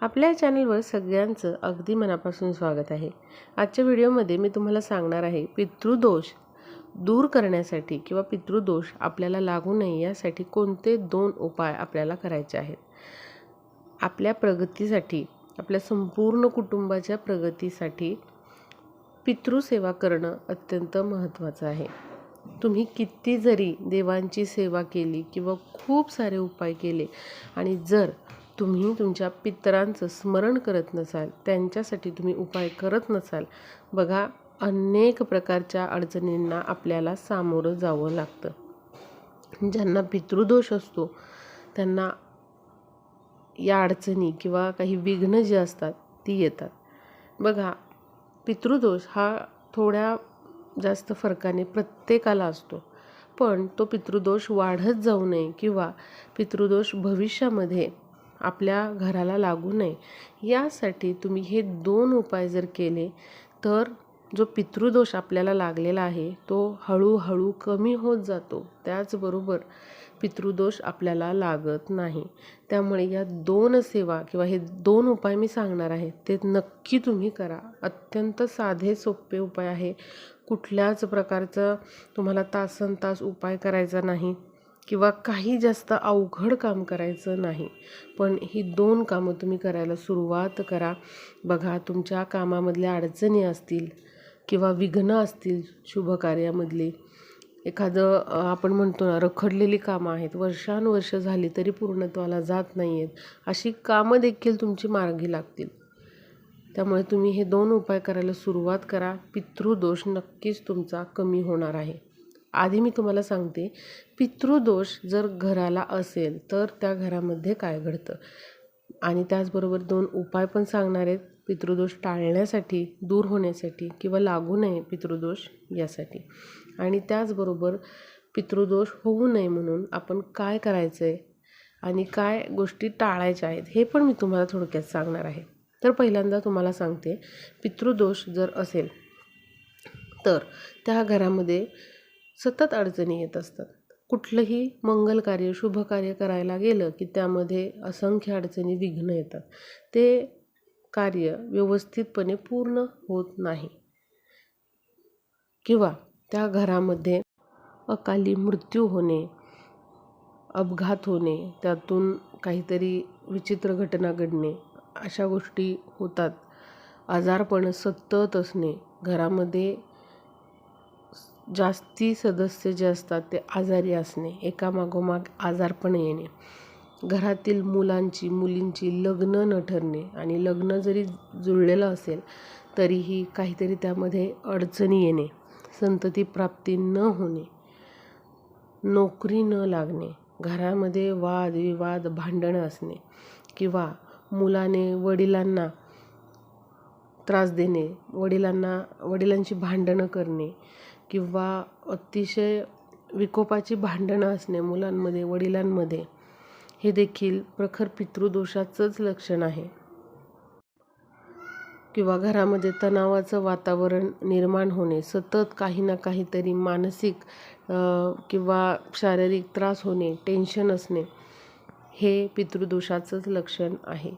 आपल्या चॅनलवर सगळ्यांचं अगदी मनापासून स्वागत आहे. आजच्या व्हिडिओमध्ये मी तुम्हाला सांगणार आहे पितृदोष दूर करण्यासाठी किंवा पितृदोष आपल्याला लागू नये यासाठी कोणते दोन उपाय आपल्याला करायचे आहेत. आपल्या प्रगतीसाठी आपल्या संपूर्ण कुटुंबाच्या प्रगतीसाठी पितृसेवा करणं अत्यंत महत्त्वाचं आहे. तुम्ही किती जरी देवांची सेवा केली किंवा खूप सारे उपाय केले आणि जर तुम्ही तुमच्या पितरांचं स्मरण करत नसाल त्यांच्यासाठी तुम्ही उपाय करत नसाल बघा अनेक प्रकारच्या अडचणींना आपल्याला सामोरं जावं लागतं. ज्यांना पितृदोष असतो त्यांना या अडचणी किंवा काही विघ्न जे असतात ती येतात. बघा पितृदोष हा थोड्या जास्त फरकाने प्रत्येकाला असतो पण तो पितृदोष वाढत जाऊ नये किंवा पितृदोष भविष्यामध्ये आपल्या घराला लागू नये. यासाठी तुम्ही हे दोन उपाय जर केले तर जो पितृदोष आपल्याला लागलेला आहे तो हळूहळू कमी होत जातो. त्याचबरोबर पितृदोष आपल्याला लागत नाही. त्यामुळे या दोन सेवा किंवा हे दोन उपाय मी सांगणार आहे ते नक्की तुम्ही करा. अत्यंत साधे सोपे उपाय आहे. कुठल्याच प्रकारचं तुम्हाला तासन तास उपाय करायचा नाही. किंवा काही जास्त अवघड काम करायचं नाही. पण ही दोन कामं तुम्ही करायला सुरुवात करा. बघा तुमच्या कामामधल्या अडचणी असतील किंवा विघ्न असतील शुभकार्यामधली एखादं आपण म्हणतो ना रखडलेली कामं आहेत वर्षानुवर्ष झाली तरी पूर्णत्वाला जात नाही आहेत अशी कामं देखील तुमची मार्गी लागतील. त्यामुळे तुम्ही हे दोन उपाय करायला सुरुवात करा. पितृदोष नक्कीच तुमचा कमी होणार आहे. आधी मी तुम्हाला सांगते पितृदोष जर घराला असेल तर त्या घरामध्ये काय घडतं? आणि त्याचबरोबर दोन उपाय पण सांगणार आहेत पितृदोष टाळण्यासाठी दूर होण्यासाठी किंवा लागू नये पितृदोष यासाठी. आणि त्याचबरोबर पितृदोष होऊ नये म्हणून आपण काय करायचं आहे आणि काय गोष्टी टाळायच्या आहेत हे पण मी तुम्हाला थोडक्यात सांगणार आहे. तर पहिल्यांदा तुम्हाला सांगते पितृदोष जर असेल तर त्या घरामध्ये सतत अडचणी येत असतात. कुठलंही मंगल कार्य शुभ कार्य करायला गेलं की त्यामध्ये असंख्य अडचणी विघ्न येतात. ते कार्य व्यवस्थितपणे पूर्ण होत नाही. किंवा त्या घरामध्ये अकाली मृत्यू होणे अपघात होणे त्यातून काहीतरी विचित्र घटना घडणे अशा गोष्टी होतात. आजारपण सतत असणे घरामध्ये जास्ती सदस्य जे असतात ते आजारी असणे एकामागोमाग आजारपण येणे. घरातील मुलांची मुलींची लग्न न ठरणे आणि लग्न जरी जुळलेलं असेल तरीही काहीतरी त्यामध्ये अडचणी येणे संतती प्राप्ती न होणे नोकरी न लागणे घरामध्ये वाद विवाद भांडणं असणे किंवा मुलाने वडिलांना त्रास देणे वडिलांना वडिलांची भांडणं करणे किंवा अतिशय विकोपाची भांडणं असणे मुलांमध्ये वडिलांमध्ये हे देखील प्रखर पितृदोषाचंच लक्षण आहे. किंवा घरामध्ये तणावाचं वातावरण निर्माण होणे सतत काही ना काहीतरी मानसिक किंवा शारीरिक त्रास होणे टेन्शन असणे हे पितृदोषाचंच लक्षण आहे.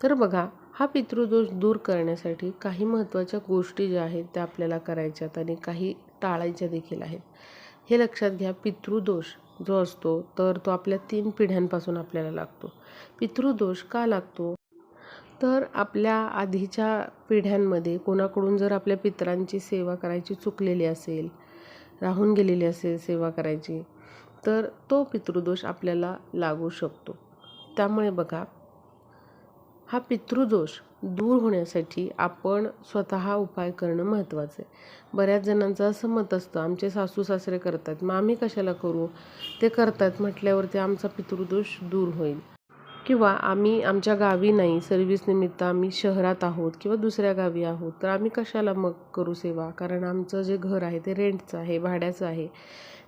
तर बघा हा पितृदोष दूर करण्यासाठी काही महत्त्वाच्या गोष्टी ज्या आहेत त्या आपल्याला करायच्यात आणि काही टाळायच्या देखील आहेत. हे लक्षात घ्या पितृदोष जो असतो तर तो आपल्या तीन पिढ्यांपासून आपल्याला लागतो. पितृदोष का लागतो? तर आपल्या आधीच्या पिढ्यांमध्ये कोणाकडून जर आपल्या पितरांची सेवा करायची चुकलेली असेल राहून गेलेली असेल सेवा करायची तर तो पितृदोष आपल्याला लागू शकतो. त्यामुळे बघा हा पितृदोष दूर होण्यासाठी आपण स्वतः उपाय करणं महत्त्वाचं आहे. बऱ्याच जणांचं असं मत असतं आमचे सासू सासरे करतात मग आम्ही कशाला करू? ते करतात म्हटल्यावरती आमचा पितृदोष दूर होईल. किंवा आम्ही आमच्या गावी नाही सर्व्हिसनिमित्त आम्ही शहरात आहोत किंवा दुसऱ्या गावी आहोत तर आम्ही कशाला मग करू सेवा? कारण आमचं जे घर आहे ते रेंटचं आहे भाड्याचं आहे.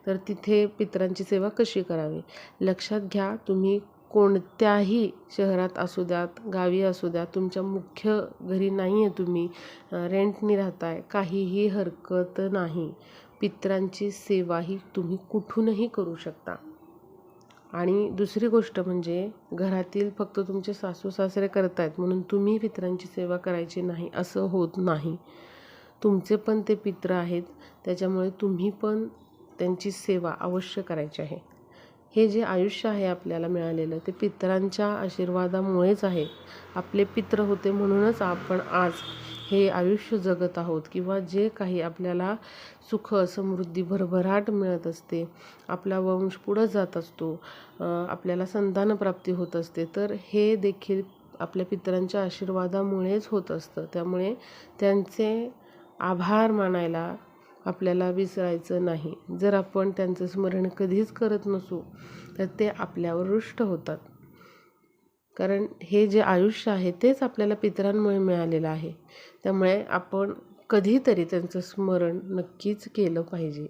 तर तिथे पितरांची सेवा कशी करावी? लक्षात घ्या तुम्ही कोणत्याही शहरात असू द्यात गावी असू द्या तुमच्या मुख्य घरी नाही आहे तुम्ही रेंटनी राहताय काहीही हरकत नाही. पितरांची सेवा ही तुम्ही कुठूनही करू शकता. आणि दुसरी गोष्ट म्हणजे घरातील फक्त तुमचे सासू सासरे करतायत म्हणून तुम्ही पित्रांची सेवा करायची नाही असं होत नाही. तुमचे पण ते पित्र आहेत त्याच्यामुळे तुम्ही पण त्यांची सेवा अवश्य करायची आहे. हे जे आयुष्य आहे आपल्याला मिळालेलं ते पितरांच्या आशीर्वादामुळेच आहे. आपले पित्र होते म्हणूनच आपण आज हे आयुष्य जगत आहोत. किंवा जे काही आपल्याला सुख समृद्धी भरभराट मिळत असते आपला वंश पुढं जात असतो आपल्याला संतानप्राप्ती होत असते तर हे देखील आपल्या पितरांच्या आशीर्वादामुळेच होत असतं. त्यामुळे त्यांचे आभार मानायला आपल्याला विसरायचं नाही. जर आपण त्यांचं स्मरण कधीच करत नसू तर ते आपल्यावर रुष्ट होतात. कारण हे जे आयुष्य आहे तेच आपल्याला पितरांमुळे मिळालेलं आहे. त्यामुळे आपण कधीतरी त्यांचं स्मरण नक्कीच केलं पाहिजे.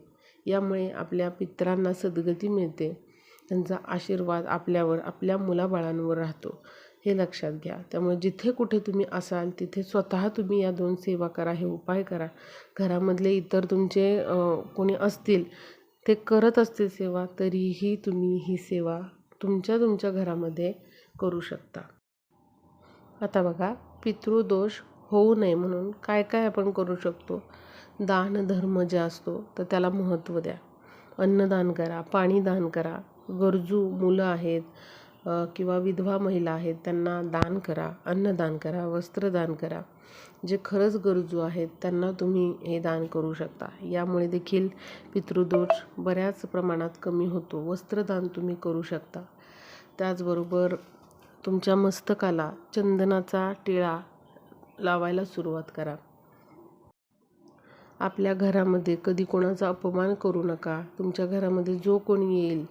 यामुळे आपल्या पितरांना सद्गती मिळते. त्यांचा आशीर्वाद आपल्यावर आपल्या मुलाबाळांवर राहतो. हे लक्षात घ्या. त्यामुळे जिथे कुठे तुम्ही असाल तिथे स्वतः तुम्ही या दोन सेवा करा हे उपाय करा. घरामधले इतर तुमचे कोणी असतील ते करत असतील सेवा तरीही तुम्ही ही सेवा तुमच्या तुमच्या घरामध्ये करू शकता. आता बघा पितृदोष होऊ नये म्हणून काय काय आपण करू शकतो? दान धर्म जे असतो तर त्याला महत्त्व द्या. अन्नदान करा पाणी दान करा. गरजू मुलं आहेत किंवा विधवा महिला आहेत त्यांना दान करा अन्नदान करा वस्त्रदान करा. जे खरंच गरजू आहेत त्यांना तुम्ही हे दान करू शकता. यामुळे देखील पितृदोष बऱ्याच प्रमाणात कमी होतो. वस्त्रदान तुम्ही करू शकता. त्याचबरोबर तुमच्या मस्तकाला चंदनाचा टिळा लावायला सुरुवात करा. आपल्या घरामध्ये कधी कोणाचा अपमान करू नका. तुमच्या घरामध्ये जो कोणी येईल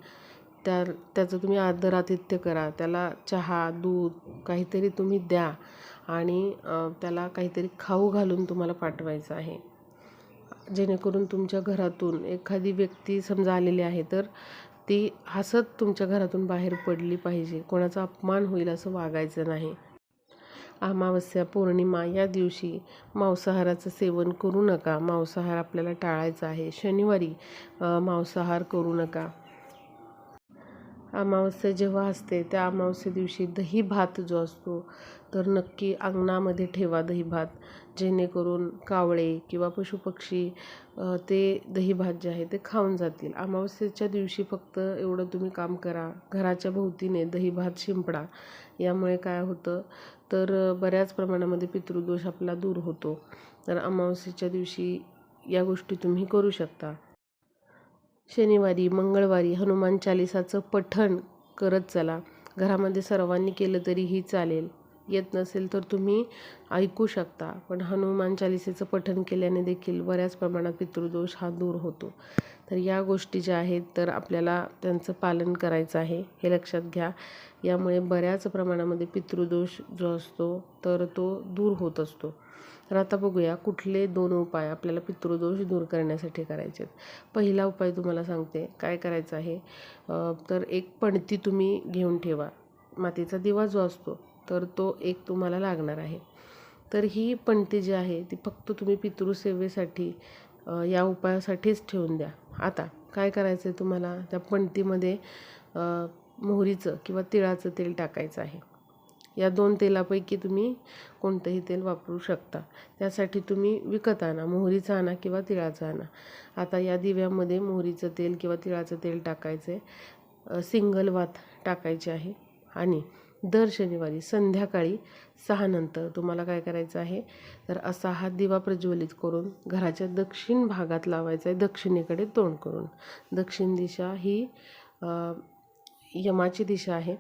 त्या त्याचं तुम्ही आदरातिथ्य करा. त्याला चहा दूध काहीतरी तुम्ही द्या आणि त्याला काहीतरी खाऊ घालून तुम्हाला पाठवायचं आहे. जेणेकरून तुमच्या घरातून एखादी व्यक्ती समजा आलेली आहे तर ती हसत तुमच्या घरातून बाहेर पडली पाहिजे. कोणाचा अपमान होईल असं वागायचं नाही. अमावस्या पौर्णिमा या दिवशी मांसाहाराचं सेवन करू नका. मांसाहार आपल्याला टाळायचा आहे. शनिवारी मांसाहार करू नका. अमावस्या जेव्हा असते त्या अमावस्या दिवशी दही भात जो असतो तर नक्की अंगणामध्ये ठेवा दही भात. जेणेकरून कावळे किंवा पशुपक्षी ते दही भात जे आहे ते खाऊन जातील. अमावस्येच्या दिवशी फक्त एवढं तुम्ही काम करा. घराच्या भोवतीने दही भात शिंपडा. यामुळे काय होतं तर बऱ्याच प्रमाणामध्ये पितृदोष आपला दूर होतो. तर अमावस्येच्या दिवशी या गोष्टी तुम्ही करू शकता. शनिवारी मंगळवारी हनुमान चालिसाचं पठण करत चला. घरामध्ये सर्वांनी केलं तरीही चालेल. येत नसेल तर तुम्ही ऐकू शकता पण हनुमान चालिसेचं पठण केल्याने देखील बऱ्याच प्रमाणात पितृदोष हा दूर होतो. तर या गोष्टी ज्या आहेत तर आपल्याला त्यांचं पालन करायचं आहे हे लक्षात घ्या. यामुळे बऱ्याच प्रमाणामध्ये पितृदोष जो असतो तर तो दूर होत असतो. तर आता बघूया कुठले दोन उपाय आपल्याला पितृदोष दूर करण्यासाठी करायचे आहेत. पहिला उपाय तुम्हाला सांगते काय करायचं आहे? तर एक पणती तुम्ही घेऊन ठेवा. मातीचा दिवा जो असतो तर तो एक तुम्हाला लागणार आहे. तर ही पणती जी आहे ती फक्त तुम्ही पितृसेवेसाठी या उपायासाठीच ठेवून द्या. आता काय करायचं आहे तुम्हाला? त्या पणतीमध्ये मोहरीचं किंवा तिळाचं तेल टाकायचं आहे. या दोन तेलापैकी तुम्ही कोणतंही तेल वापरू शकता. त्यासाठी तुम्ही विकत आणा मोहरीचं आणा किंवा तिळाचं आणा. आता या दिव्यामध्ये मोहरीचं तेल किंवा तिळाचं तेल टाकायचं आहे सिंगल वात टाकायचे आहे. आणि दर शनिवारी संध्याकाळी सहानंतर तुम्हाला काय करायचं आहे? तर असा हा दिवा प्रज्वलित करून घराच्या दक्षिण भागात लावायचा आहे दक्षिणेकडे तोंड करून. दक्षिण दिशा ही यमाची दिशा आहे.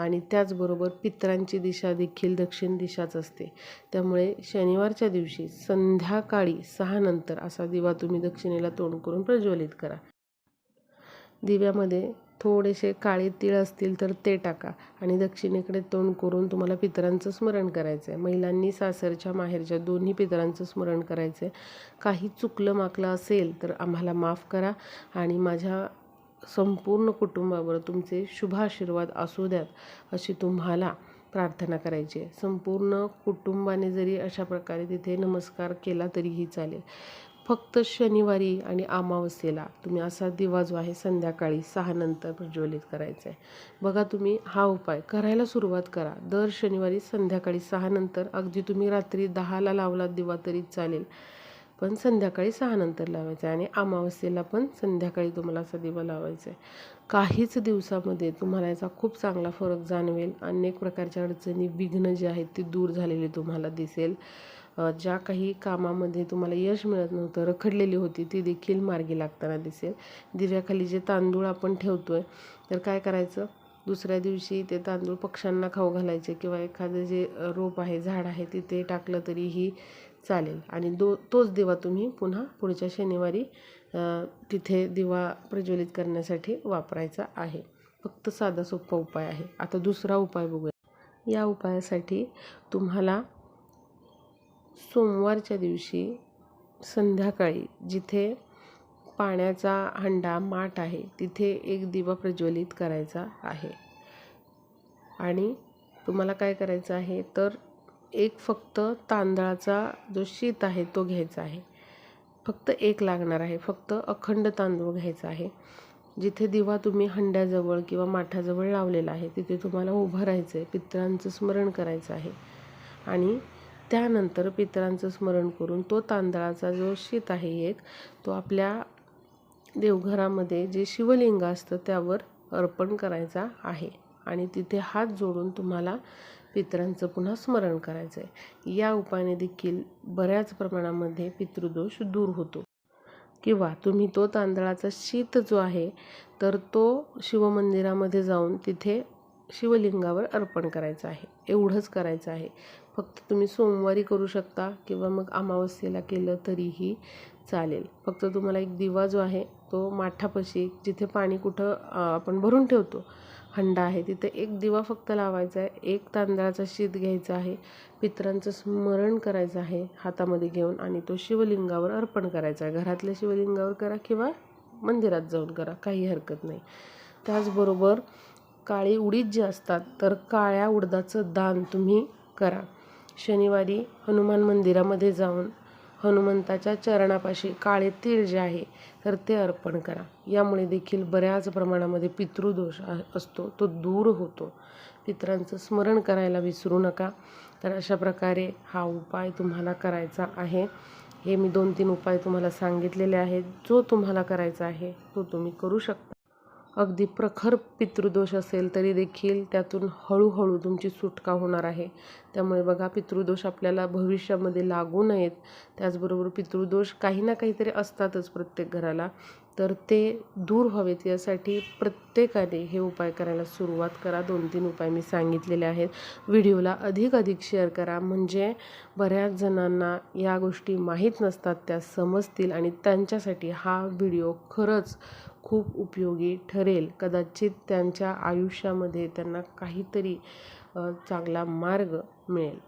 आणि त्याचबरोबर पितरांची दिशा देखील दक्षिण दिशाच असते. त्यामुळे शनिवारच्या दिवशी संध्याकाळी सहानंतर असा दिवा तुम्ही दक्षिणेला तोंड करून प्रज्वलित करा. दिव्यामध्ये थोडेसे काळे तीळ असतील तर ते टाका आणि दक्षिणेकडे तोंड करून तुम्हाला पितरांचं स्मरण करायचं आहे महिलांनी सासरच्या माहेरच्या दोन्ही पितरांचं स्मरण करायचं आहे काही चुकलं माकलं असेल तर आम्हाला माफ करा आणि माझ्या संपूर्ण कुटुंबावर तुमचे शुभ आशीर्वाद असू द्यात अशी तुम्हाला प्रार्थना करायची आहे. संपूर्ण कुटुंबाने जरी अशा प्रकारे तिथे नमस्कार केला तरीही चालेल. फक्त शनिवारी आणि अमावस्येला तुम्ही असा दिवा जो आहे संध्याकाळी सहानंतर प्रज्वलित करायचा आहे. बघा तुम्ही हा उपाय करायला सुरुवात करा. दर शनिवारी संध्याकाळी सहानंतर अगदी तुम्ही रात्री दहाला लावला दिवा तरी चालेल. पण संध्याकाळी सहा नंतर लावायचं आहे आणि अमावस्येला पण संध्याकाळी तुम्हाला असा दिवा लावायचा आहे. काहीच दिवसामध्ये तुम्हाला याचा खूप चांगला फरक जाणवेल. अनेक प्रकारच्या अडचणी विघ्न जे आहेत ती दूर झालेली तुम्हाला दिसेल. ज्या काही कामामध्ये तुम्हाला यश मिळत नव्हतं रखडलेली होती ती देखील मार्गी लागताना दिसेल. दिव्याखाली जे तांदूळ आपण ठेवतो आहे तर काय करायचं? दुसऱ्या दिवशी ते तांदूळ पक्ष्यांना खाऊ घालायचे किंवा एखादं जे रोप आहे झाड आहे तिथे टाकलं तरीही चालेल. आणि दो तोच दिवा तुम्ही पुन्हा पुढच्या शनिवारी तिथे दिवा प्रज्वलित करण्यासाठी वापरायचा आहे. फक्त साधा सोपा उपाय आहे. आता दुसरा उपाय बघूया. या उपायासाठी तुम्हाला सोमवारच्या दिवशी संध्याकाळी जिथे पाण्याचा हंडा माठ आहे तिथे एक दिवा प्रज्वलित करायचा आहे. आणि तुम्हाला काय करायचं आहे? तर एक फक्त तांदळाचा जो शीत आहे तो घ्यायचा आहे. फक्त एक लागणार आहे. फक्त अखंड तांदूळ घ्यायचा आहे. जिथे दिवा तुम्ही हंड्याजवळ किंवा माठाजवळ लावलेला आहे तिथे तुम्हाला उभं राहायचं आहे पितरांचं स्मरण करायचं आहे. आणि त्यानंतर पितरांचं स्मरण करून तो तांदळाचा जो शीत आहे एक तो आपल्या देवघरामध्ये जे शिवलिंग असतं त्यावर अर्पण करायचा आहे. आणि तिथे हात जोडून तुम्हाला पितरांचं पुन्हा स्मरण करायचं आहे या उपायाने देखील बऱ्याच प्रमाणामध्ये पितृदोष दूर होतो. किंवा तुम्ही तो तांदळाचा शीत जो आहे तर तो शिवमंदिरामध्ये जाऊन तिथे शिवलिंगावर अर्पण करायचं आहे. एवढंच करायचं आहे. फक्त तुम्ही सोमवारी करू शकता किंवा मग अमावस्येला केलं तरीही चालेल. फक्त तुम्हाला एक दिवा जो आहे तो माठापाशी जिथे पाणी कुठं आपण भरून ठेवतो हंडा आहे. तिथे एक दिवा फक्त लावायचा आहे. एक तांदळाचा शीत घ्यायचा आहे. पितरांचं स्मरण करायचं आहे हातामध्ये घेऊन आणि तो शिवलिंगावर अर्पण करायचा आहे. घरातल्या शिवलिंगावर करा किंवा मंदिरात जाऊन करा. काही हरकत नाही. त्याचबरोबर काळी उडीद जे असतात तर काळ्या उडदाचं दान तुम्ही करा. शनिवारी हनुमान मंदिरामध्ये जाऊन हनुमंताच्या चरणापाशी काळे तीळ जे आहे तर ते अर्पण करा. यामुळे देखील बऱ्याच प्रमाणामध्ये पितृदोष असतो तो दूर होतो. पितरांचं स्मरण करायला विसरू नका. तर अशा प्रकारे हा उपाय तुम्हाला करायचा आहे. हे मी दोन तीन उपाय तुम्हाला सांगितलेले आहेत. जो तुम्हाला करायचा आहे तो तुम्ही करू शकता. अगदी प्रखर पितृदोष असेल तरी देखील त्यातून हळूहळू तुमची सुटका होणार आहे. त्यामुळे बघा पितृदोष आपल्याला भविष्यामध्ये लागू नयेत. त्याचबरोबर पितृदोष काही ना काहीतरी असतातच प्रत्येक घराला. तर ते दूर व्हावेत यासाठी प्रत्येकाने हे उपाय करायला सुरुवात करा. दोन तीन उपाय मी सांगितलेले आहेत. व्हिडिओला अधिक अधिक शेअर करा. म्हणजे बऱ्याच जणांना या गोष्टी माहीत नसतात त्या समजतील आणि त्यांच्यासाठी हा व्हिडिओ खरंच खूप उपयोगी ठरेल. कदाचित त्यांच्या आयुष्यामध्ये त्यांना काहीतरी चांगला मार्ग मिळेल.